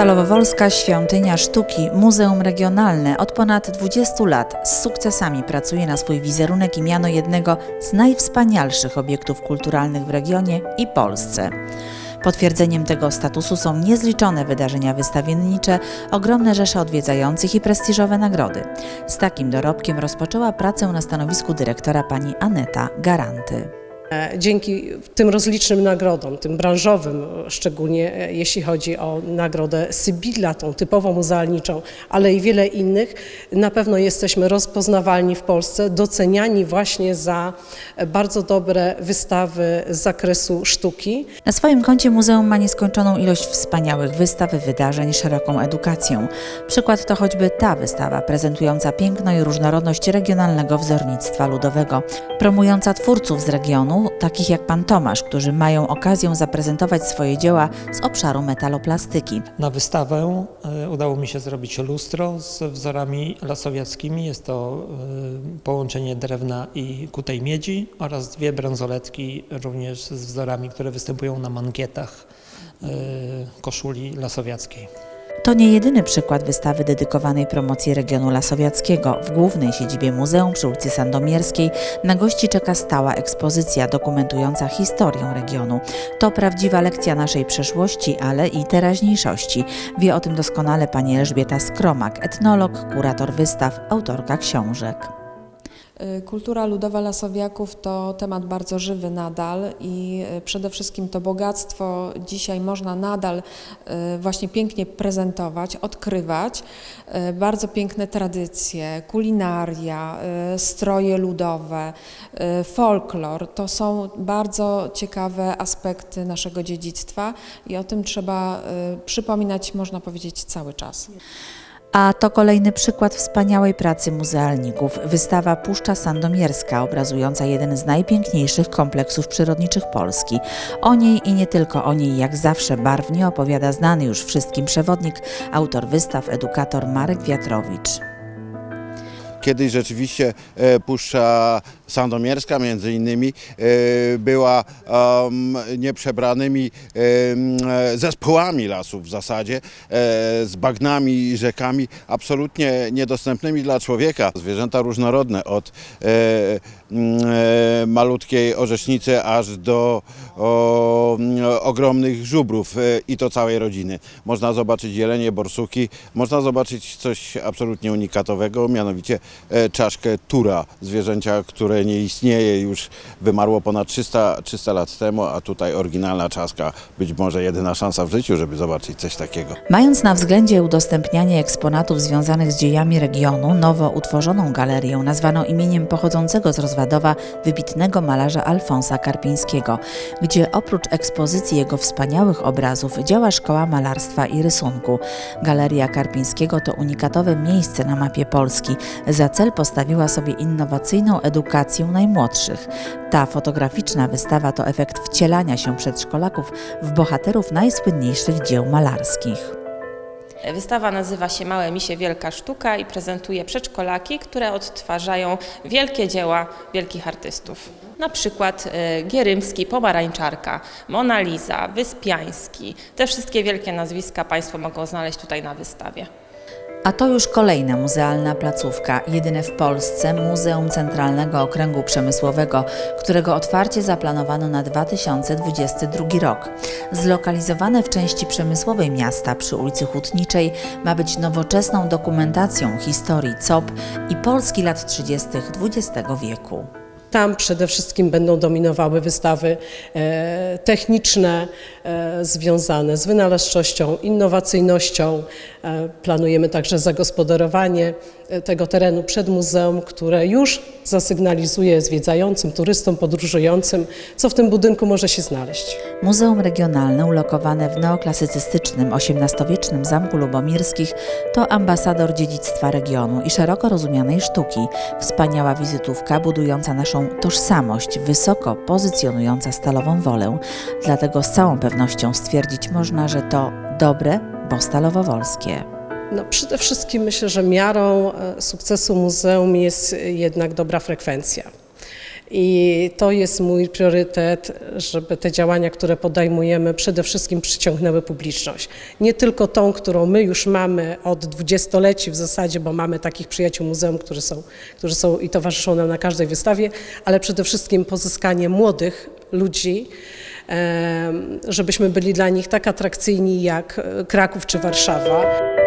Stalowowolska Świątynia Sztuki, Muzeum Regionalne od ponad 20 lat z sukcesami pracuje na swój wizerunek i miano jednego z najwspanialszych obiektów kulturalnych w regionie i Polsce. Potwierdzeniem tego statusu są niezliczone wydarzenia wystawiennicze, ogromne rzesze odwiedzających i prestiżowe nagrody. Z takim dorobkiem rozpoczęła pracę na stanowisku dyrektora pani Aneta Garanty. E, Dzięki tym rozlicznym nagrodom, tym branżowym, szczególnie e, jeśli chodzi o nagrodę Sybilla, tą typowo muzealniczą, ale i wiele innych, na pewno jesteśmy rozpoznawalni w Polsce, doceniani właśnie za e, bardzo dobre wystawy z zakresu sztuki. Na swoim koncie muzeum ma nieskończoną ilość wspaniałych wystaw, wydarzeń, szeroką edukację. Przykład to choćby ta wystawa prezentująca piękno i różnorodność regionalnego wzornictwa ludowego, promująca twórców z regionu, takich jak pan Tomasz, którzy mają okazję zaprezentować swoje dzieła z obszaru metaloplastyki. Na wystawę e, udało mi się zrobić lustro z wzorami lasowiackimi. Jest to e, połączenie drewna i kutej miedzi oraz dwie bransoletki również z wzorami, które występują na mankietach e, koszuli lasowiackiej. To nie jedyny przykład wystawy dedykowanej promocji regionu lasowiackiego. W głównej siedzibie muzeum przy ulicy Sandomierskiej na gości czeka stała ekspozycja dokumentująca historię regionu. To prawdziwa lekcja naszej przeszłości, ale i teraźniejszości. Wie o tym doskonale pani Elżbieta Skromak, etnolog, kurator wystaw, autorka książek. Y, Kultura ludowa Lasowiaków to temat bardzo żywy nadal i y, przede wszystkim to bogactwo dzisiaj można nadal y, właśnie pięknie prezentować, odkrywać. Bardzo piękne tradycje, kulinaria, stroje ludowe, folklor to są bardzo ciekawe aspekty naszego dziedzictwa i o tym trzeba przypominać, można powiedzieć, cały czas. A to kolejny przykład wspaniałej pracy muzealników. Wystawa Puszcza Sandomierska, obrazująca jeden z najpiękniejszych kompleksów przyrodniczych Polski. O niej i nie tylko o niej, jak zawsze barwnie opowiada znany już wszystkim przewodnik, autor wystaw, edukator Marek Wiatrowicz. Kiedyś rzeczywiście e, Puszcza Sandomierska między innymi e, była nieprzebranymi e, zespołami lasów w zasadzie, z bagnami i rzekami absolutnie niedostępnymi dla człowieka. Zwierzęta różnorodne od malutkiej orzecznicy aż do o, ogromnych żubrów e, i to całej rodziny. Można zobaczyć jelenie, borsuki, można zobaczyć coś absolutnie unikatowego, mianowicie e, czaszkę tura, zwierzęcia, które nie istnieje, już wymarło ponad 300, 300 lat temu, a tutaj oryginalna czaska, być może jedyna szansa w życiu, żeby zobaczyć coś takiego. Mając na względzie udostępnianie eksponatów związanych z dziejami regionu, nowo utworzoną galerię nazwano imieniem pochodzącego z Rozwadowa wybitnego malarza Alfonsa Karpińskiego, gdzie oprócz ekspozycji jego wspaniałych obrazów działa Szkoła Malarstwa i Rysunku. Galeria Karpińskiego to unikatowe miejsce na mapie Polski. Za cel postawiła sobie innowacyjną edukację najmłodszych. Ta fotograficzna wystawa to efekt wcielania się przedszkolaków w bohaterów najsłynniejszych dzieł malarskich. Wystawa nazywa się Małe Misie Wielka Sztuka i prezentuje przedszkolaki, które odtwarzają wielkie dzieła wielkich artystów. Na przykład e, Gierymski, Pomarańczarka, Mona Lisa, Wyspiański. Te wszystkie wielkie nazwiska Państwo mogą znaleźć tutaj na wystawie. A to już kolejna muzealna placówka, jedyne w Polsce Muzeum Centralnego Okręgu Przemysłowego, którego otwarcie zaplanowano na 2022 rok. Zlokalizowane w części przemysłowej miasta przy ulicy Hutniczej ma być nowoczesną dokumentacją historii COP i Polski lat 30. XX wieku. Tam przede wszystkim będą dominowały wystawy e, techniczne e, związane z wynalazczością, innowacyjnością. E, planujemy także zagospodarowanie tego terenu przed muzeum, które już zasygnalizuje zwiedzającym, turystom, podróżującym, co w tym budynku może się znaleźć. Muzeum Regionalne ulokowane w neoklasycystycznym XVIII-wiecznym Zamku Lubomirskich to ambasador dziedzictwa regionu i szeroko rozumianej sztuki, wspaniała wizytówka budująca naszą tożsamość, wysoko pozycjonująca stalową wolę. Dlatego z całą pewnością stwierdzić można, że to dobre, bo stalowo-wolskie. No, przede wszystkim myślę, że miarą e, sukcesu muzeum jest jednak dobra frekwencja. I to jest mój priorytet, żeby te działania, które podejmujemy, przede wszystkim przyciągnęły publiczność. Nie tylko tą, którą my już mamy od dwudziestoleci w zasadzie, bo mamy takich przyjaciół muzeum, którzy są, którzy są i towarzyszą nam na każdej wystawie, ale przede wszystkim pozyskanie młodych ludzi, żebyśmy byli dla nich tak atrakcyjni jak e, Kraków czy Warszawa.